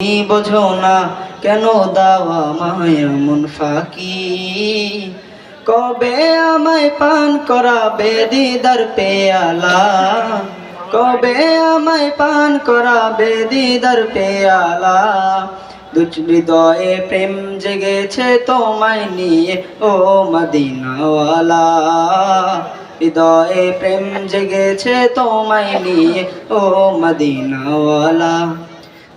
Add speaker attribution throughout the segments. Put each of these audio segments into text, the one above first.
Speaker 1: বোঝো না কেন দাওয়া মায়া মন ফাঁকি? কবে আমায় পান করাবে দিদার পেয়ালা? কবে আমায় পান করাবে দিদার পেয়ালা? হৃদয়ে প্রেম জেগেছে তোমায় নিয়ে, ও মদিনাওয়ালা। হৃদয়ে প্রেম জেগেছে তোমায় নিয়ে, ও মদিনাওয়ালা।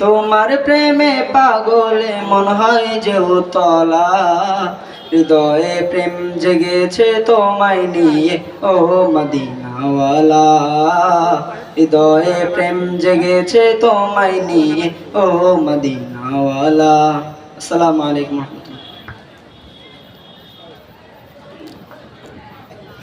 Speaker 1: তোমার প্রেমে পাগলে মন হয় যে তলা হৃদয়ে প্রেম জেগেছে তোমায় নিয়ে, ও মদিনাওয়ালা। হৃদয়ে প্রেম জেগেছে তোমায় নিয়ে, ও মদিনাওয়ালা। আসসালামু আলাইকুম রহমতুল্লাহ।